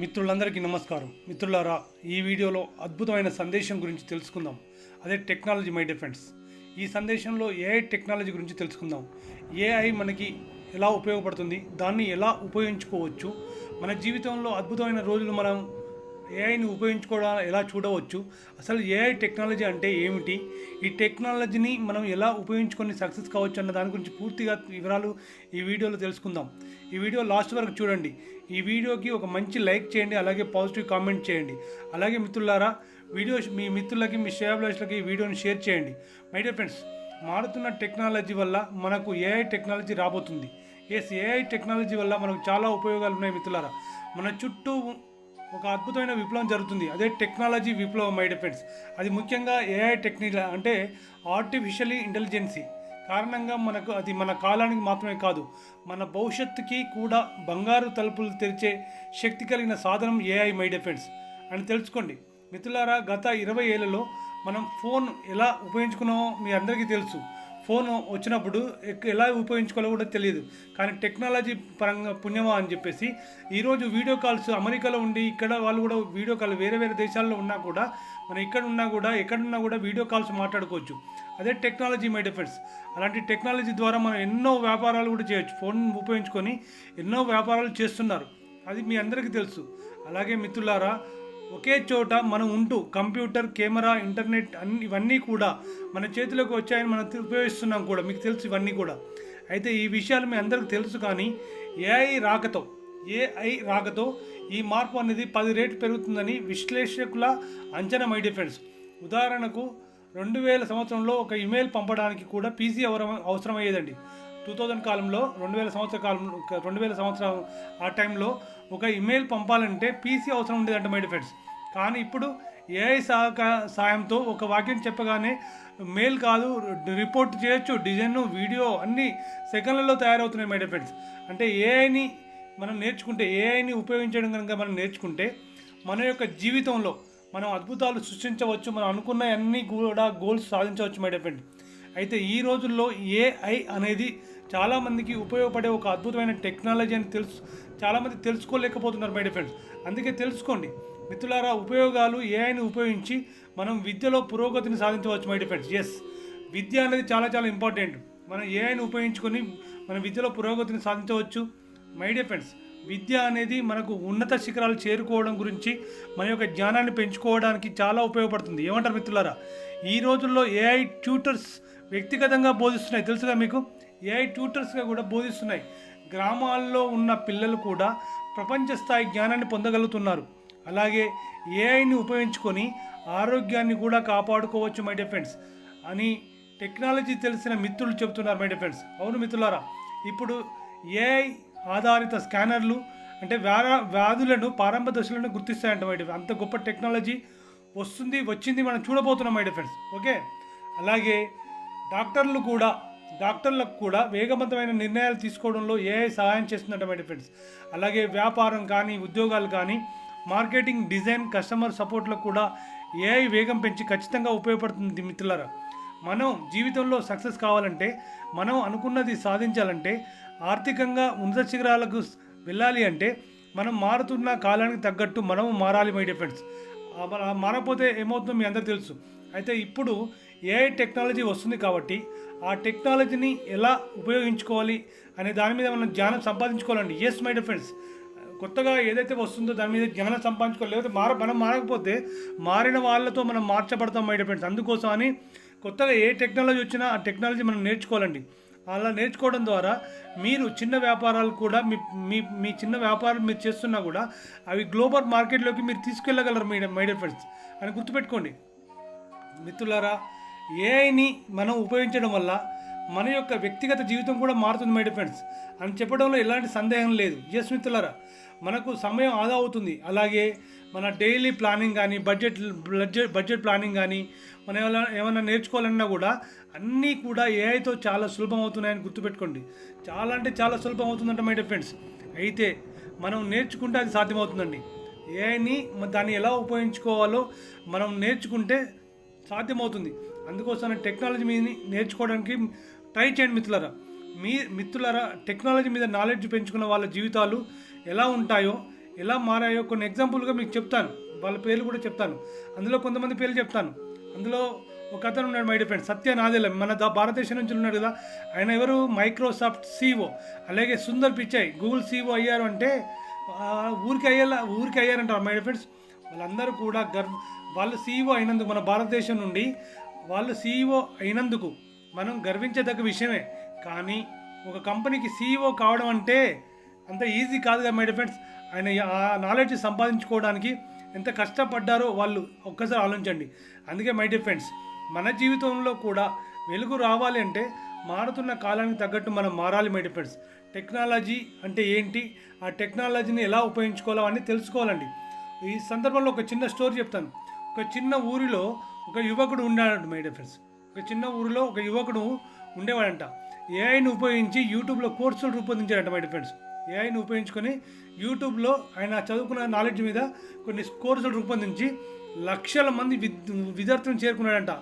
మిత్రులందరికీ నమస్కారం. మిత్రులారా ఈ వీడియోలో అద్భుతమైన సందేశం గురించి తెలుసుకుందాం. అదే టెక్నాలజీ మై డిఫెన్స్ ఈ సందేశంలో ఏఐ టెక్నాలజీ గురించి తెలుసుకుందాం. ఏఐ మనకి ఎలా ఉపయోగపడుతుంది దాన్ని ఎలా ఉపయోగించుకోవచ్చు మన జీవితంలో అద్భుతమైన రోజులు మనం ఏఐని ఉపయోగించుకోవడం ఎలా చూడవచ్చు? అసలు ఏఐ టెక్నాలజీ అంటే ఏమిటి? ఈ టెక్నాలజీని మనం ఎలా ఉపయోగించుకొని సక్సెస్ కావచ్చు అన్న దాని గురించి పూర్తిగా వివరాలు ఈ వీడియోలో తెలుసుకుందాం. ఈ వీడియో లాస్ట్ వరకు చూడండి. ఈ వీడియోకి ఒక మంచి లైక్ చేయండి అలాగే పాజిటివ్ కామెంట్ చేయండి. అలాగే మిత్రులారా వీడియో మీ మిత్రులకి మీ శ్రేయాభిలాషులకి ఈ వీడియోని షేర్ చేయండి. మై డియర్ ఫ్రెండ్స్ మారుతున్న టెక్నాలజీ వల్ల మనకు ఏఐ టెక్నాలజీ రాబోతుంది. ఎస్ ఏఐ టెక్నాలజీ వల్ల మనకు చాలా ఉపయోగాలు ఉన్నాయి మిత్రులారా. మన చుట్టూ ఒక అద్భుతమైన విప్లవం జరుగుతుంది. అదే టెక్నాలజీ విప్లవం మై డిఫెండ్స్ అది ముఖ్యంగా ఏఐ టెక్నిక్ అంటే ఆర్టిఫిషియల్ ఇంటెలిజెన్సీ కారణంగా మనకు అది మన కాలానికి మాత్రమే కాదు మన భవిష్యత్తుకి కూడా బంగారు తలుపులు తెరిచే శక్తి కలిగిన సాధనం ఏఐ మై డిఫెండ్స్ అని తెలుసుకోండి మిత్రులారా గత ఇరవై ఏళ్ళలో మనం ఫోన్ ఎలా ఉపయోగించుకున్నామో మీ అందరికీ తెలుసు. ఫోన్ వచ్చినప్పుడు ఎక్- ఎలా ఉపయోగించుకోవాలో కూడా తెలియదు. కానీ టెక్నాలజీ పరంగా పుణ్యమా అని చెప్పేసి ఈరోజు వీడియో కాల్స్ అమెరికాలో ఉండి ఇక్కడ వాళ్ళు కూడా వీడియో కాల్ వేరే వేరే దేశాల్లో ఉన్నా కూడా మనం ఇక్కడ ఉన్నా కూడా ఎక్కడున్నా కూడా వీడియో కాల్స్ మాట్లాడుకోవచ్చు. అదే టెక్నాలజీ మై డిఫెన్స్ అలాంటి టెక్నాలజీ ద్వారా మనం ఎన్నో వ్యాపారాలు కూడా చేయొచ్చు. ఫోన్ ఉపయోగించుకొని ఎన్నో వ్యాపారాలు చేస్తున్నారు. అది మీ అందరికీ తెలుసు. అలాగే మిత్రులారా ఒకే చోట మనం ఉంటూ కంప్యూటర్ కెమెరా ఇంటర్నెట్ అన్ని ఇవన్నీ కూడా మన చేతిలోకి వచ్చాయని మనం ఉపయోగిస్తున్నాం కూడా. మీకు తెలుసు ఇవన్నీ కూడా. అయితే ఈ విషయాలు మీ అందరికీ తెలుసు కానీ ఏఐ రాకతో ఏఐ రాకతో ఈ మార్పు అనేది పది రేట్లు పెరుగుతుందని విశ్లేషకుల అంచనా మై డిఫెన్స్ ఉదాహరణకు రెండు వేల సంవత్సరంలో ఒక ఇమెయిల్ పంపడానికి కూడా పీసీ అవసరం అవసరమయ్యేదండి. టూ థౌజండ్ కాలంలో రెండు వేల సంవత్సర కాలం రెండు వేల సంవత్సరం ఆ టైంలో ఒక ఇమెయిల్ పంపాలంటే పీసీ అవసరం ఉండేదంట మై ఫ్రెండ్స్ కానీ ఇప్పుడు ఏఐ సహక సాయంతో ఒక వాక్యం చెప్పగానే మెయిల్ కాదు రిపోర్ట్ చేయొచ్చు డిజైన్ వీడియో అన్నీ సెకండ్లలో తయారవుతున్నాయి మై ఫ్రెండ్స్ అంటే ఏఐని మనం నేర్చుకుంటే ఏఐని ఉపయోగించడం కనుక మనం నేర్చుకుంటే మన యొక్క జీవితంలో మనం అద్భుతాలు సృష్టించవచ్చు మనం అనుకున్న అన్ని కూడా గోల్స్ సాధించవచ్చు మై డిఫెండ్ అయితే ఈ రోజుల్లో ఏఐ అనేది చాలామందికి ఉపయోగపడే ఒక అద్భుతమైన టెక్నాలజీ అని తెలుసు. చాలామంది తెలుసుకోలేకపోతున్నారు మై ఫ్రెండ్స్ అందుకే తెలుసుకోండి. మిత్రులారా ఉపయోగాలు ఏఐని ఉపయోగించి మనం విద్యలో పురోగతిని సాధించవచ్చు మై ఫ్రెండ్స్ ఎస్ విద్య అనేది చాలా చాలా ఇంపార్టెంట్ మనం ఏఐని ఉపయోగించుకొని మన విద్యలో పురోగతిని సాధించవచ్చు మై డియర్ ఫ్రెండ్స్ విద్య అనేది మనకు ఉన్నత శిఖరాలు చేరుకోవడం గురించి మన యొక్క జ్ఞానాన్ని పెంచుకోవడానికి చాలా ఉపయోగపడుతుంది. ఏమంటారు మిత్రులారా? ఈ రోజుల్లో ఏఐ ట్యూటర్స్ వ్యక్తిగతంగా బోధిస్తున్నాయి తెలుసుగా మీకు? ఏఐ ట్యూటర్స్గా కూడా బోధిస్తున్నాయి. గ్రామాల్లో ఉన్న పిల్లలు కూడా ప్రపంచ స్థాయి జ్ఞానాన్ని పొందగలుగుతున్నారు. అలాగే ఏఐని ఉపయోగించుకొని ఆరోగ్యాన్ని కూడా కాపాడుకోవచ్చు మై డియర్ ఫ్రెండ్స్ అని టెక్నాలజీ తెలిసిన మిత్రులు చెబుతున్నారు మై ఫ్రెండ్స్ అవును మిత్రులారా ఇప్పుడు ఏఐ ఆధారిత స్కానర్లు అంటే వ్యాధ వ్యాధులను ప్రారంభ దశలను గుర్తిస్తాయంట మై డియర్ అంత గొప్ప టెక్నాలజీ వస్తుంది వచ్చింది మనం చూడబోతున్నాం మై ఫ్రెండ్స్ ఓకే? అలాగే డాక్టర్లు కూడా డాక్టర్లకు కూడా వేగవంతమైన నిర్ణయాలు తీసుకోవడంలో ఏఐ సహాయం చేస్తుందంట ఫ్రెండ్స్. అలాగే వ్యాపారం కానీ ఉద్యోగాలు కానీ మార్కెటింగ్ డిజైన్ కస్టమర్ సపోర్ట్లకు కూడా ఏఐ వేగం పెంచి ఖచ్చితంగా ఉపయోగపడుతుంది మిత్రులారా. మనం జీవితంలో సక్సెస్ కావాలంటే మనం అనుకున్నది సాధించాలంటే ఆర్థికంగా ఉన్నత శిఖరాలకు వెళ్ళాలి అంటే మనం మారుతున్న కాలానికి తగ్గట్టు మనం మారాలి మై ఫ్రెండ్స్. ఆ మారకపోతే ఏమవుతుందో మీ అందరూ తెలుసు. అయితే ఇప్పుడు ఏఐ టెక్నాలజీ వస్తుంది కాబట్టి ఆ టెక్నాలజీని ఎలా ఉపయోగించుకోవాలి అనే దాని మీద మనం జ్ఞానం సంపాదించుకోవాలండి. ఎస్ మై డియర్ ఫ్రెండ్స్ కొత్తగా ఏదైతే వస్తుందో దాని మీద జ్ఞానం సంపాదించుకోవాలి. లేకపోతే మార మనం మారకపోతే మారిన వాళ్ళతో మనం మార్చబడతాం మై డియర్ ఫ్రెండ్స్ అందుకోసం అని కొత్తగా ఏ టెక్నాలజీ వచ్చినా ఆ టెక్నాలజీ మనం నేర్చుకోవాలండి. అలా నేర్చుకోవడం ద్వారా మీరు చిన్న వ్యాపారాలు కూడా మీ మీ మీ చిన్న వ్యాపారాలు మీరు చేస్తున్నా కూడా అవి గ్లోబల్ మార్కెట్లోకి మీరు తీసుకెళ్ళగలరు మీ మై డియర్ ఫ్రెండ్స్ అని గుర్తుపెట్టుకోండి. మిత్రులారా ఏఐని మనం ఉపయోగించడం వల్ల మన యొక్క వ్యక్తిగత జీవితం కూడా మారుతుంది మై ఫ్రెండ్స్ అని చెప్పడంలో ఎలాంటి సందేహం లేదు. ఎస్ మిత్రులరా మనకు సమయం ఆదా అవుతుంది. అలాగే మన డైలీ ప్లానింగ్ కానీ బడ్జెట్ బడ్జెట్ బడ్జెట్ ప్లానింగ్ కానీ మనం ఏమైనా ఏమైనా నేర్చుకోవాలన్నా కూడా అన్నీ కూడా ఏఐతో చాలా సులభం అవుతున్నాయని గుర్తుపెట్టుకోండి. చాలా అంటే చాలా సులభం అవుతుందంట మై ఫ్రెండ్స్ అయితే మనం నేర్చుకుంటే అది సాధ్యమవుతుందండి. ఏఐని దాన్ని ఎలా ఉపయోగించుకోవాలో మనం నేర్చుకుంటే సాధ్యమవుతుంది. అందుకోసం టెక్నాలజీ మీద నేర్చుకోవడానికి ట్రై చేయండి మిత్రులరా. మీ మిత్రులరా టెక్నాలజీ మీద నాలెడ్జ్ పెంచుకున్న వాళ్ళ జీవితాలు ఎలా ఉంటాయో ఎలా మారాయో కొన్ని ఎగ్జాంపుల్గా మీకు చెప్తాను. వాళ్ళ పేర్లు కూడా చెప్తాను. అందులో కొంతమంది పేర్లు చెప్తాను. అందులో ఒక అతను ఉన్నాడు మై ఫ్రెండ్ సత్య నాదెలం. మన దా- భారతదేశం నుంచి ఉన్నాడు కదా. ఆయన ఎవరు? మైక్రోసాఫ్ట్ సీఓ అలాగే సుందర్ పిచ్చాయ్ గూగుల్ సీఓ అయ్యారు అంటే ఊరికి అయ్యేలా ఊరికి అయ్యారంటారు మై ఫ్రెండ్స్ వాళ్ళందరూ కూడా గర్వ వాళ్ళు సీఈఓ అయినందుకు మన భారతదేశం నుండి వాళ్ళు సీఈఓ అయినందుకు మనం గర్వించదగ్గ విషయమే. కానీ ఒక కంపెనీకి సీఈఓ కావడం అంటే అంత ఈజీ కాదుగా మై ఫ్రెండ్స్ ఆయన ఆ నాలెడ్జ్ సంపాదించుకోవడానికి ఎంత కష్టపడ్డారో వాళ్ళు ఒక్కసారి ఆలోచించండి. అందుకే మై ఫ్రెండ్స్ మన జీవితంలో కూడా వెలుగు రావాలి అంటే మారుతున్న కాలానికి తగ్గట్టు మనం మారాలి మై ఫ్రెండ్స్ టెక్నాలజీ అంటే ఏంటి? ఆ టెక్నాలజీని ఎలా ఉపయోగించుకోవాలో అని తెలుసుకోవాలండి. ఈ సందర్భంలో ఒక చిన్న స్టోరీ చెప్తాను. ఒక చిన్న ఊరిలో ఒక యువకుడు ఉన్నాడు మై ఫ్రెండ్స్. ఒక చిన్న ఊరిలో ఒక యువకుడు ఉండేవాడంట. ఏఐని ఉపయోగించి యూట్యూబ్లో కోర్సులు రూపొందించాడంట మై ఫ్రెండ్స్. ఏఐని ఉపయోగించుకొని యూట్యూబ్లో ఆయన చదువుకున్న నాలెడ్జ్ మీద కొన్ని కోర్సులు రూపొందించి లక్షల మంది విద్యార్థులను చేరుకున్నాడంట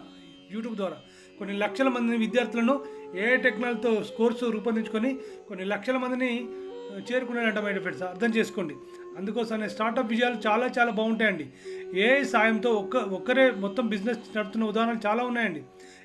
యూట్యూబ్ ద్వారా. కొన్ని లక్షల మంది విద్యార్థులను ఏఐ టెక్నాలజీతో కోర్సు రూపొందించుకొని కొన్ని లక్షల మందిని చేరుకున్నాడంట మై ఫ్రెండ్స్. అర్థం చేసుకోండి. అందుకోసమే స్టార్టప్ విజయాలు చాలా చాలా బాగుంటాయండి. ఏ సాయంతో ఒక్క ఒక్కరే మొత్తం బిజినెస్ నడుపుతున్న ఉదాహరణలు చాలా ఉన్నాయండి.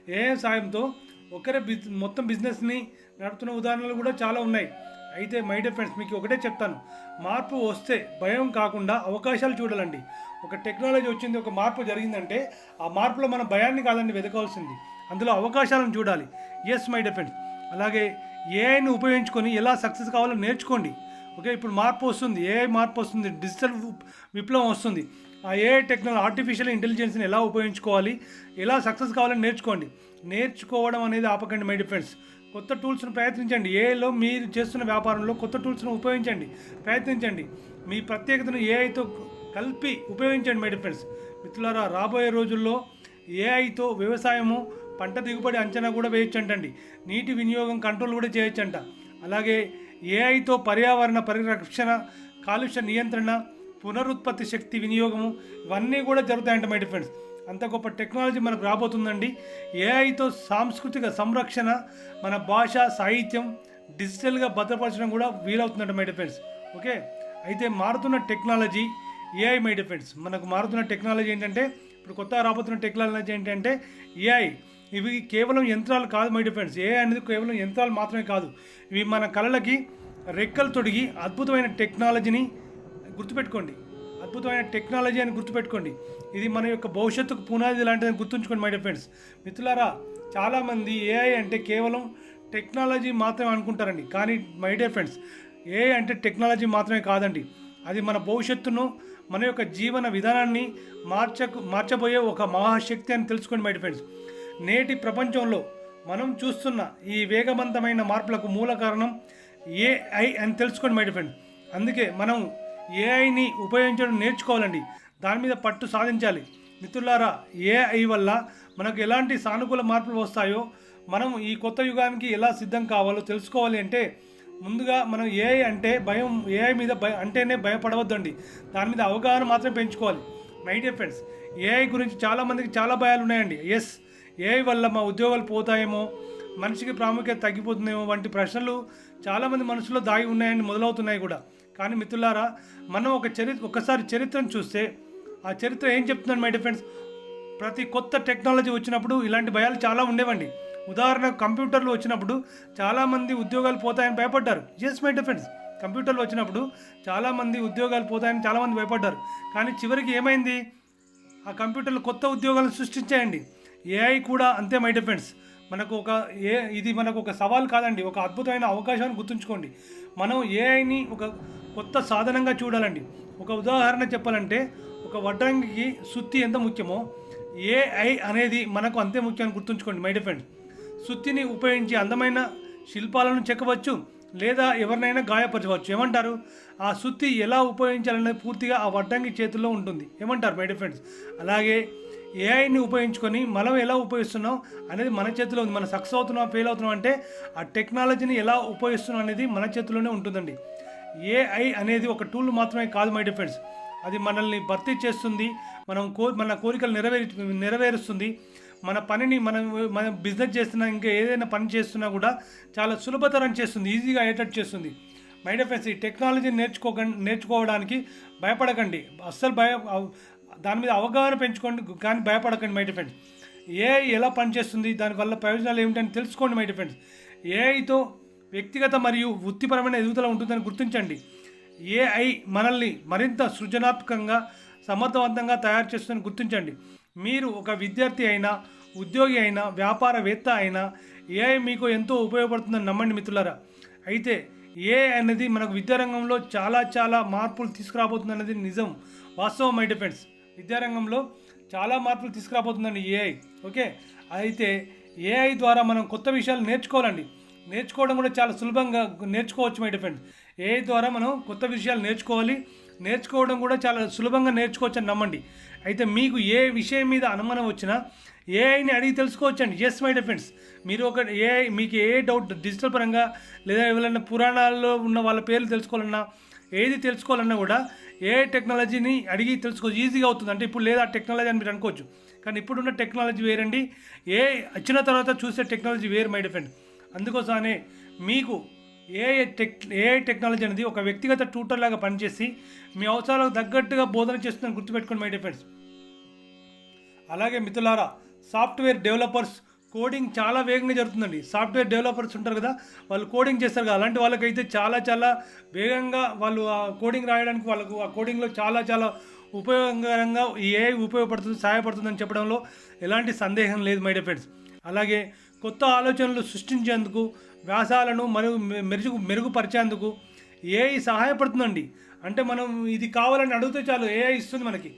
ఏ సాయంతో ఒకరే బిజ్ మొత్తం బిజినెస్ని నడుపుతున్న ఉదాహరణలు కూడా చాలా ఉన్నాయి. అయితే మై డియర్ ఫ్రెండ్స్ మీకు ఒకటే చెప్తాను. మార్పు వస్తే భయం కాకుండా అవకాశాలు చూడాలండి. ఒక టెక్నాలజీ వచ్చింది ఒక మార్పు జరిగిందంటే ఆ మార్పులో మన భయాన్ని కాదండి వెతకాల్సింది. అందులో అవకాశాలను చూడాలి. ఎస్ మై డియర్ ఫ్రెండ్స్ అలాగే ఏఐని ఉపయోగించుకొని ఎలా సక్సెస్ కావాలో నేర్చుకోండి. ఓకే ఇప్పుడు మార్పు వస్తుంది. ఏఐ మార్పు వస్తుంది? డిజిటల్ విప్లవం వస్తుంది. ఆ ఏఐ టెక్నాలజీ ఆర్టిఫిషియల్ ఇంటెలిజెన్స్ని ఎలా ఉపయోగించుకోవాలి? ఎలా సక్సెస్ కావాలని నేర్చుకోండి. నేర్చుకోవడం అనేది ఆపకండి మై ఫ్రెండ్స్. కొత్త టూల్స్ను ప్రయత్నించండి. ఏఐలో మీరు చేస్తున్న వ్యాపారంలో కొత్త టూల్స్ను ఉపయోగించండి. ప్రయత్నించండి. మీ ప్రత్యేకతను ఏఐతో కలిపి ఉపయోగించండి మై ఫ్రెండ్స్. మిత్రులారా రాబోయే రోజుల్లో ఏఐతో వ్యవసాయము పంట దిగుబడి అంచనా కూడా వేయొచ్చంటండి. నీటి వినియోగం కంట్రోల్ కూడా చేయొచ్చంట. అలాగే ఏఐతో పర్యావరణ పరిరక్షణ కాలుష్య నియంత్రణ పునరుత్పత్తి శక్తి వినియోగము ఇవన్నీ కూడా జరుగుతాయంట మై ఫ్రెండ్స్. అంత గొప్ప టెక్నాలజీ మనకు రాబోతుందండి. ఏఐతో సాంస్కృతిక సంరక్షణ మన భాష సాహిత్యం డిజిటల్గా భద్రపరచడం కూడా వీలవుతుందంట మై ఫ్రెండ్స్. ఓకే? అయితే మారుతున్న టెక్నాలజీ ఏఐ మై ఫ్రెండ్స్. మనకు మారుతున్న టెక్నాలజీ ఏంటంటే ఇప్పుడు కొత్తగా రాబోతున్న టెక్నాలజీ ఏంటంటే ఏఐ. ఇవి కేవలం యంత్రాలు కాదు మై ఫ్రెండ్స్. ఏఐ అనేది కేవలం యంత్రాలు మాత్రమే కాదు. ఇవి మన కళలకి రెక్కలు తొడిగి అద్భుతమైన టెక్నాలజీని గుర్తుపెట్టుకోండి. అద్భుతమైన టెక్నాలజీ అని గుర్తుపెట్టుకోండి. ఇది మన యొక్క భవిష్యత్తుకు పునాది లాంటిదని గుర్తుంచుకోండి మై డియర్ ఫ్రెండ్స్. మిత్రులారా చాలామంది ఏఐ అంటే కేవలం టెక్నాలజీ మాత్రమే అనుకుంటారండి. కానీ మై డియర్ ఫ్రెండ్స్ ఏఐ అంటే టెక్నాలజీ మాత్రమే కాదండి. అది మన భవిష్యత్తును మన యొక్క జీవన విధానాన్ని మార్చకు మార్చబోయే ఒక మహాశక్తి అని తెలుసుకోండి మై డియర్ ఫ్రెండ్స్. నేటి ప్రపంచంలో మనం చూస్తున్న ఈ వేగవంతమైన మార్పులకు మూల కారణం ఏఐ అని తెలుసుకోండి మై ఫ్రెండ్ అందుకే మనం ఏఐని ఉపయోగించడం నేర్చుకోవాలండి. దాని మీద పట్టు సాధించాలి. మిత్రులారా ఏఐ వల్ల మనకు ఎలాంటి సానుకూల మార్పులు వస్తాయో మనం ఈ కొత్త యుగానికి ఎలా సిద్ధం కావాలో తెలుసుకోవాలి అంటే ముందుగా మనం ఏఐ అంటే భయం ఏఐ మీద భయ అంటేనే భయపడవద్దండి. దాని మీద అవగాహన మాత్రమే పెంచుకోవాలి. మై డియర్ ఫ్రెండ్స్ ఏఐ గురించి చాలామందికి చాలా భయాలు ఉన్నాయండి ఎస్ ఏఐ వల్ల మా ఉద్యోగాలు పోతాయేమో మనిషికి ప్రాముఖ్యత తగ్గిపోతుందేమో వంటి ప్రశ్నలు చాలామంది మనసులో దాగి ఉన్నాయని మొదలవుతున్నాయి కూడా. కానీ మిత్రులారా మనం ఒక చరిత్ర ఒకసారి చరిత్రను చూస్తే ఆ చరిత్ర ఏం చెప్తున్నాను మై డిఫెండ్స్ ప్రతి కొత్త టెక్నాలజీ వచ్చినప్పుడు ఇలాంటి భయాలు చాలా ఉండేవండి. ఉదాహరణకు కంప్యూటర్లు వచ్చినప్పుడు చాలామంది ఉద్యోగాలు పోతాయని భయపడ్డారు. ఎస్ మై డిఫెండ్స్ కంప్యూటర్లు వచ్చినప్పుడు చాలామంది ఉద్యోగాలు పోతాయని చాలామంది భయపడ్డారు. కానీ చివరికి ఏమైంది? ఆ కంప్యూటర్లు కొత్త ఉద్యోగాలను సృష్టించాయండి. ఏఐ కూడా అంతే మై డిఫెండ్స్ మనకు ఒక ఏ ఇది మనకు ఒక సవాల్ కాదండి. ఒక అద్భుతమైన అవకాశాన్ని గుర్తుంచుకోండి. మనం ఏఐని ఒక కొత్త సాధనంగా చూడాలండి. ఒక ఉదాహరణ చెప్పాలంటే ఒక వడ్రంగికి సుత్తి ఎంత ముఖ్యమో ఏఐ అనేది మనకు అంతే ముఖ్యాన్ని గుర్తుంచుకోండి మై డిఫెండ్ సుత్తిని ఉపయోగించి అందమైన శిల్పాలను చెక్కవచ్చు లేదా ఎవరినైనా గాయపరచవచ్చు. ఏమంటారు? ఆ సుత్తి ఎలా ఉపయోగించాలనేది పూర్తిగా ఆ వడ్డంగి చేతుల్లో ఉంటుంది. ఏమంటారు మై డిఫెండ్స్ అలాగే ఏఐని ఉపయోగించుకొని మనం ఎలా ఉపయోగిస్తున్నాం అనేది మన చేతిలో ఉంది. మనం సక్సెస్ అవుతున్నాం ఫెయిల్ అవుతున్నాం అంటే ఆ టెక్నాలజీని ఎలా ఉపయోగిస్తున్నాం అనేది మన చేతిలోనే ఉంటుందండి. ఏఐ అనేది ఒక టూల్ మాత్రమే కాదు మై ఫ్రెండ్స్. అది మనల్ని భర్తీ చేస్తుంది మనం కో మన కోరికలు నెరవేరు నెరవేరుస్తుంది. మన పనిని మనం మనం బిజినెస్ చేస్తున్నా ఇంకా ఏదైనా పని చేస్తున్నా కూడా చాలా సులభతరం చేస్తుంది ఈజీగా అయ్యేటట్టు చేస్తుంది. మై డియర్ ఫ్రెండ్స్ ఈ టెక్నాలజీ నేర్చుకోక నేర్చుకోవడానికి భయపడకండి. అస్సలు భయ దాని మీద అవగాహన పెంచుకోండి కానీ భయపడకండి మై డియర్ ఫ్రెండ్స్ ఏఐ ఎలా పనిచేస్తుంది దానివల్ల ప్రయోజనాలు ఏమిటని తెలుసుకోండి మై డియర్ ఫ్రెండ్స్ ఏఐతో వ్యక్తిగత మరియు వృత్తిపరమైన ఎదుగుదల ఉంటుందని గుర్తించండి. ఏఐ మనల్ని మరింత సృజనాత్మకంగా సమర్థవంతంగా తయారు చేస్తుందని గుర్తించండి. మీరు ఒక విద్యార్థి అయినా ఉద్యోగి అయినా వ్యాపారవేత్త అయినా ఏఐ మీకు ఎంతో ఉపయోగపడుతుందని నమ్మండి మిత్రులారా. అయితే ఏఐ అనేది మనకు విద్యారంగంలో చాలా చాలా మార్పులు తీసుకురాబోతుంది అనేది నిజం. వాస్తవం మై డిఫెండ్స్ విద్యారంగంలో చాలా మార్పులు తీసుకురాబోతుందండి ఏఐ ఓకే? అయితే ఏఐ ద్వారా మనం కొత్త విషయాలు నేర్చుకోవాలండి. నేర్చుకోవడం కూడా చాలా సులభంగా నేర్చుకోవచ్చు మై డిఫెండ్ ఏఐ ద్వారా మనం కొత్త విషయాలు నేర్చుకోవాలి. నేర్చుకోవడం కూడా చాలా సులభంగా నేర్చుకోవచ్చు అని నమ్మండి. అయితే మీకు ఏ విషయం మీద అనుమానం వచ్చినా ఏఐని అడిగి తెలుసుకోవచ్చండి. ఎస్ మై డిఫెండ్స్ మీరు ఒక ఏఐ మీకు ఏ డౌట్ డిజిటల్ పరంగా లేదా ఎవరైనా పురాణాల్లో ఉన్న వాళ్ళ పేర్లు తెలుసుకోవాలన్నా ఏది తెలుసుకోవాలన్నా కూడా ఏ టెక్నాలజీని అడిగి తెలుసుకోవచ్చు ఈజీగా అవుతుంది అంటే ఇప్పుడు లేదా టెక్నాలజీ అని మీరు అనుకోవచ్చు. కానీ ఇప్పుడున్న టెక్నాలజీ వేరండి. ఏ వచ్చిన తర్వాత చూసే టెక్నాలజీ వేరు మై డిఫెండ్ అందుకోసమనే మీకు ఏ టెక్ ఏ టెక్నాలజీ అనేది ఒక వ్యక్తిగత ట్యూటర్ లాగా పనిచేసి మీ అవసరాలకు తగ్గట్టుగా బోధన చేస్తుందని గుర్తుపెట్టుకోండి మై డిఫెండ్స్ అలాగే మిత్రులారా సాఫ్ట్వేర్ డెవలపర్స్ కోడింగ్ చాలా వేగంగా జరుగుతుందండి. సాఫ్ట్వేర్ డెవలపర్స్ ఉంటారు కదా వాళ్ళు కోడింగ్ చేస్తారు కదా. అలాంటి వాళ్ళకైతే చాలా చాలా వేగంగా వాళ్ళు ఆ కోడింగ్ రాయడానికి వాళ్ళకు ఆ కోడింగ్లో చాలా చాలా ఉపయోగకరంగా ఏ ఉపయోగపడుతుంది సహాయపడుతుందని చెప్పడంలో ఎలాంటి సందేహం లేదు మై డియర్ ఫ్రెండ్స్ అలాగే కొత్త ఆలోచనలు సృష్టించేందుకు వ్యాసాలను మరియు మెరుగు మెరుగుపరిచేందుకు ఏఐ సహాయపడుతుందండి. అంటే మనం ఇది కావాలని అడిగితే చాలు ఏఐ ఇస్తుంది మనకి.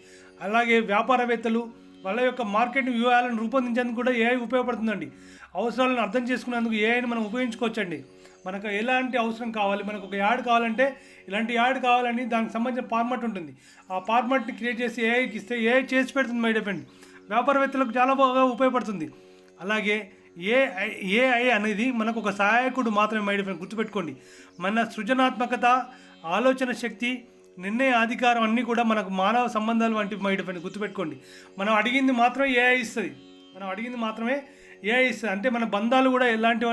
అలాగే వ్యాపారవేత్తలు వాళ్ళ యొక్క మార్కెట్ వ్యూహాలను రూపొందించేందుకు కూడా ఏఐ ఉపయోగపడుతుందండి. అవసరాలను అర్థం చేసుకునేందుకు ఏఐని మనం ఉపయోగించుకోవచ్చండి. మనకు ఎలాంటి అవసరం కావాలి? మనకు ఒక యాడ్ కావాలంటే ఇలాంటి యాడ్ కావాలని దానికి సంబంధించిన ఫార్మాట్ ఉంటుంది. ఆ ఫార్మాట్ని క్రియేట్ చేసి ఏఐకి ఇస్తే ఏఐ చేసి పెడుతుంది మై డిపెండ్ వ్యాపారవేత్తలకు చాలా బాగా ఉపయోగపడుతుంది. అలాగే ఏఐ ఏఐ అనేది మనకు ఒక సహాయకుడు మాత్రమే మై డిపెండ్ గుర్తుపెట్టుకోండి. మన సృజనాత్మకత ఆలోచన శక్తి నిర్ణయ అధికారం అన్నీ కూడా మనకు మానవ సంబంధాలు వంటి మై డిఫెండ్ గుర్తుపెట్టుకోండి. మనం అడిగింది మాత్రం ఏఐ ఇస్తుంది. మనం అడిగింది మాత్రమే ఏఐ ఇస్తుంది. అంటే మన బంధాలు కూడా ఎలాంటి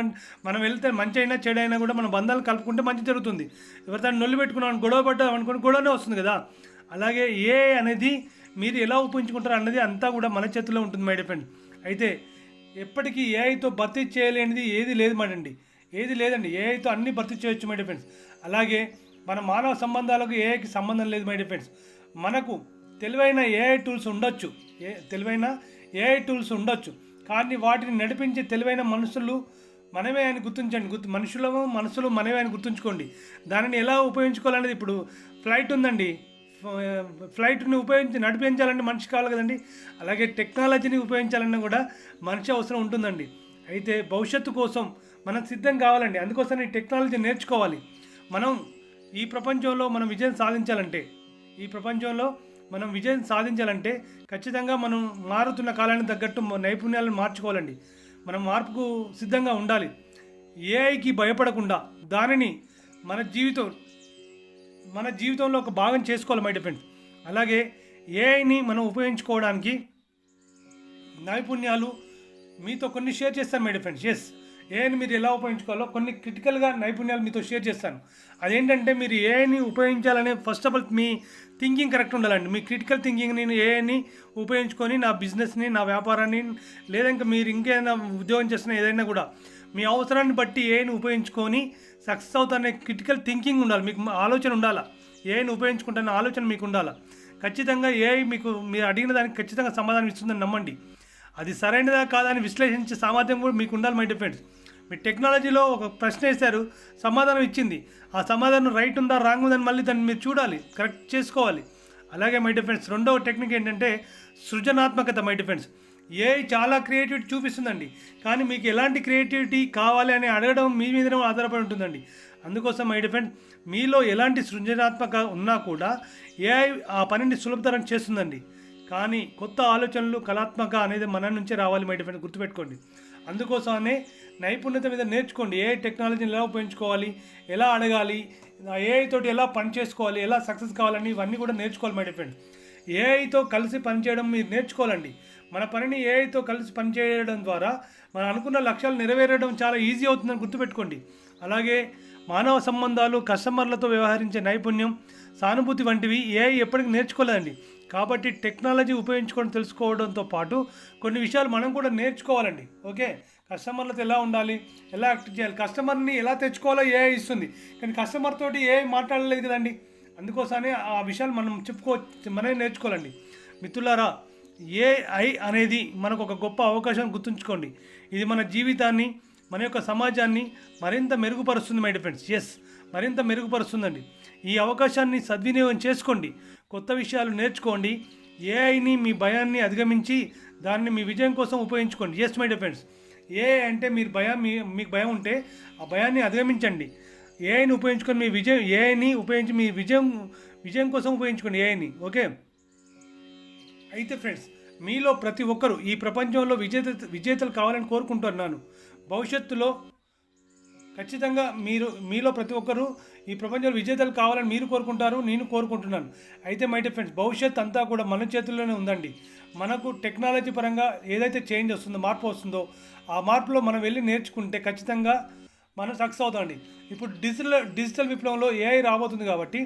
మనం వెళ్తే మంచి అయినా చెడు అయినా కూడా మన బంధాలు కలుపుకుంటే మంచి జరుగుతుంది. ఎవరితో నొల్లి పెట్టుకున్నాం గొడవ పడ్డాం అనుకుని గొడవనే వస్తుంది కదా. అలాగే ఏఐ అనేది మీరు ఎలా ఉపయోగించుకుంటారు అన్నది అంతా కూడా మన చేతిలో ఉంటుంది మై డిఫెండ్ అయితే ఎప్పటికీ ఏఐతో భర్తీ చేయలేనిది ఏది లేదు మేడండి ఏది లేదండి. ఏఐతో అన్ని భర్తీ చేయొచ్చు మై డిఫెండ్స్ అలాగే మన మానవ సంబంధాలకు ఏఐకి సంబంధం లేదు మై డిఫెండ్స్ మనకు తెలివైన ఏఐ టూల్స్ ఉండొచ్చు. ఏ తెలివైన ఏఐ టూల్స్ ఉండొచ్చు. కానీ వాటిని నడిపించే తెలివైన మనుషులు మనమే అని గుర్తించండి. గుర్తు మనుషులము మనసులు మనమే అని గుర్తుంచుకోండి. దానిని ఎలా ఉపయోగించుకోవాలనేది ఇప్పుడు ఫ్లైట్ ఉందండి. ఫ్లైట్ని ఉపయోగించి నడిపించాలంటే మనిషి కావాలి కదండి. అలాగే టెక్నాలజీని ఉపయోగించాలన్నా కూడా మనిషి అవసరం ఉంటుందండి. అయితే భవిష్యత్తు కోసం మనం సిద్ధం కావాలండి. అందుకోసం ఈ టెక్నాలజీ నేర్చుకోవాలి. మనం ఈ ప్రపంచంలో మనం విజయం సాధించాలంటే ఈ ప్రపంచంలో మనం విజయం సాధించాలంటే ఖచ్చితంగా మనం మారుతున్న కాలానికి తగ్గట్టు నైపుణ్యాలను మార్చుకోవాలండి. మనం మార్పుకు సిద్ధంగా ఉండాలి. ఏఐకి భయపడకుండా దానిని మన జీవితం మన జీవితంలో ఒక భాగం చేసుకోవాలి మై డిపెండ్ అలాగే ఏఐని మనం ఉపయోగించుకోవడానికి నైపుణ్యాలు మీతో కొన్ని షేర్ చేస్తాను మై డిఫెండ్స్ ఎస్ ఏఐని మీరు ఎలా ఉపయోగించుకోవాలో కొన్ని క్రిటికల్గా నైపుణ్యాలు మీతో షేర్ చేస్తాను. అదేంటంటే మీరు ఏఐని ఉపయోగించాలనే ఫస్ట్ ఆఫ్ ఆల్ మీ థింకింగ్ కరెక్ట్ ఉండాలండి. మీ క్రిటికల్ థింకింగ్ నేను ఏఐని ఉపయోగించుకొని నా బిజినెస్ని నా వ్యాపారాన్ని లేదా ఇంకా మీరు ఇంకేదైనా ఉద్యోగం చేస్తున్న ఏదైనా కూడా మీ అవసరాన్ని బట్టి ఏఐని ఉపయోగించుకొని సక్సెస్ అవుతానే క్రిటికల్ థింకింగ్ ఉండాలి. మీకు ఆలోచన ఉండాలా? ఏఐని ఉపయోగించుకుంటానే ఆలోచన మీకు ఉండాలా? ఖచ్చితంగా ఏఐ మీకు మీరు అడిగిన దానికి ఖచ్చితంగా సమాధానం ఇస్తుందని నమ్మండి. అది సరైనదా కాదని విశ్లేషించే సామర్థ్యం కూడా మీకు ఉండాలి మై డిఫెండ్స్ మీ టెక్నాలజీలో ఒక ప్రశ్న వేశారు సమాధానం ఇచ్చింది. ఆ సమాధానం రైట్ ఉందా రాంగ్ ఉందని మళ్ళీ దాన్ని మీరు చూడాలి కరెక్ట్ చేసుకోవాలి. అలాగే మై డిఫెండ్స్ రెండవ టెక్నిక్ ఏంటంటే సృజనాత్మకత మై డిఫెండ్స్ ఏ చాలా క్రియేటివిటీ చూపిస్తుందండి. కానీ మీకు ఎలాంటి క్రియేటివిటీ కావాలి అని అడగడం మీ మీదనే ఆధారపడి ఉంటుందండి. అందుకోసం మై డిఫెండ్ మీలో ఎలాంటి సృజనాత్మక ఉన్నా కూడా ఏఐ ఆ పనిని సులభతరం చేస్తుందండి. కానీ కొత్త ఆలోచనలు కళాత్మక అనేది మన నుంచే రావాలి మై డిఫెండ్ గుర్తుపెట్టుకోండి. అందుకోసమే నైపుణ్యత మీద నేర్చుకోండి. ఏ టెక్నాలజీని ఎలా ఉపయోగించుకోవాలి? ఎలా అడగాలి? ఏఐ తోటి ఎలా పని చేసుకోవాలి? ఎలా సక్సెస్ కావాలని ఇవన్నీ కూడా నేర్చుకోవాలి మై డిఫెండ్ ఏఐతో కలిసి పనిచేయడం మీరు నేర్చుకోవాలండి. మన పనిని ఏఐతో కలిసి పనిచేయడం ద్వారా మనం అనుకున్న లక్ష్యాలు నెరవేరడం చాలా ఈజీ అవుతుందని గుర్తుపెట్టుకోండి. అలాగే మానవ సంబంధాలు కస్టమర్లతో వ్యవహరించే నైపుణ్యం సానుభూతి వంటివి ఏఐ ఎప్పటికీ నేర్చుకోలేదండి. కాబట్టి టెక్నాలజీ ఉపయోగించుకొని తెలుసుకోవడంతో పాటు కొన్ని విషయాలు మనం కూడా నేర్చుకోవాలండి. ఓకే? కస్టమర్లతో ఎలా ఉండాలి? ఎలా యాక్ట్ చేయాలి? కస్టమర్ని ఎలా తెచ్చుకోవాలో ఏఐ ఇస్తుంది? కానీ కస్టమర్ తోటి ఏఐ మాట్లాడలేదు కదండి. అందుకోసమే ఆ విషయాలు మనం చెప్పుకో మనమే నేర్చుకోవాలండి. మిత్రులారా ఏఐ అనేది మనకు ఒక గొప్ప అవకాశం గుర్తుంచుకోండి. ఇది మన జీవితాన్ని మన యొక్క సమాజాన్ని మరింత మెరుగుపరుస్తుంది మై డిఫెండ్స్ ఎస్ మరింత మెరుగుపరుస్తుందండి. ఈ అవకాశాన్ని సద్వినియోగం చేసుకోండి. కొత్త విషయాలు నేర్చుకోండి. ఏఐని మీ భయాన్ని అధిగమించి దాన్ని మీ విజయం కోసం ఉపయోగించుకోండి. ఎస్ మై డిఫెండ్స్ ఏఐ అంటే మీరు భయం మీ మీకు భయం ఉంటే ఆ భయాన్ని అధిగమించండి. ఏఐని ఉపయోగించుకొని మీ విజయం ఏఐని ఉపయోగించి మీ విజయం విజయం కోసం ఉపయోగించుకోండి. ఏఐని ఓకే? అయితే ఫ్రెండ్స్ మీలో ప్రతి ఒక్కరూ ఈ ప్రపంచంలో విజేత విజేతలు కావాలని కోరుకుంటున్నాను. భవిష్యత్తులో ఖచ్చితంగా మీరు మీలో ప్రతి ఒక్కరూ ఈ ప్రపంచంలో విజేతలు కావాలని మీరు కోరుకుంటారు నేను కోరుకుంటున్నాను. అయితే మై ఫ్రెండ్స్ భవిష్యత్ అంతా కూడా మన చేతుల్లోనే ఉందండి. మనకు టెక్నాలజీ పరంగా ఏదైతే చేంజ్ వస్తుందో మార్పు వస్తుందో ఆ మార్పులో మనం వెళ్ళి నేర్చుకుంటే ఖచ్చితంగా మనం సక్సెస్ అవుతామండి. ఇప్పుడు డిజిటల్ డిజిటల్ విప్లవంలో ఏఐ రాబోతుంది కాబట్టి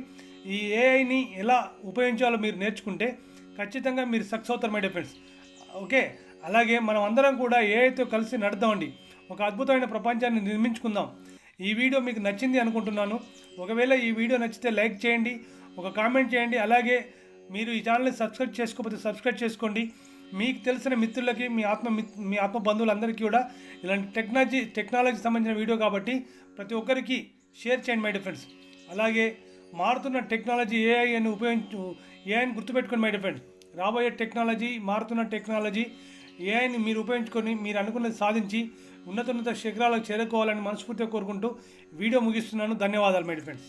ఈ ఏఐని ఎలా ఉపయోగించాలో మీరు నేర్చుకుంటే ఖచ్చితంగా మీరు సక్సెస్ అవుతారు మై ఫ్రెండ్స్ ఓకే? అలాగే మనం అందరం కూడా ఏఐతో కలిసి నడుద్దామండి. ఒక అద్భుతమైన ప్రపంచాన్ని నిర్మించుకుందాం. ఈ వీడియో మీకు నచ్చింది అనుకుంటున్నాను. ఒకవేళ ఈ వీడియో నచ్చితే లైక్ చేయండి ఒక కామెంట్ చేయండి అలాగే మీరు ఈ ఛానల్ని సబ్స్క్రైబ్ చేసుకోకపోతే సబ్స్క్రైబ్ చేసుకోండి. మీకు తెలిసిన మిత్రులకి మీ ఆత్మ మీ ఆత్మ బంధువులందరికీ కూడా ఇలాంటి టెక్నాలజీ టెక్నాలజీ సంబంధించిన వీడియో కాబట్టి ప్రతి ఒక్కరికి షేర్ చేయండి మై ఫ్రెండ్స్. అలాగే మారుతున్న టెక్నాలజీ ఏఐ అని ఉపయోగించు ఏఐని గుర్తుపెట్టుకోండి మై ఫ్రెండ్స్. రాబోయే టెక్నాలజీ మారుతున్న టెక్నాలజీ ఏఐని మీరు ఉపయోగించుకొని మీరు అనుకున్నది సాధించి ఉన్నత ఉన్నత శిఖరాలకు చేరుకోవాలని మనస్ఫూర్తిగా కోరుకుంటూ వీడియో ముగిస్తున్నాను. ధన్యవాదాలు మై ఫ్రెండ్స్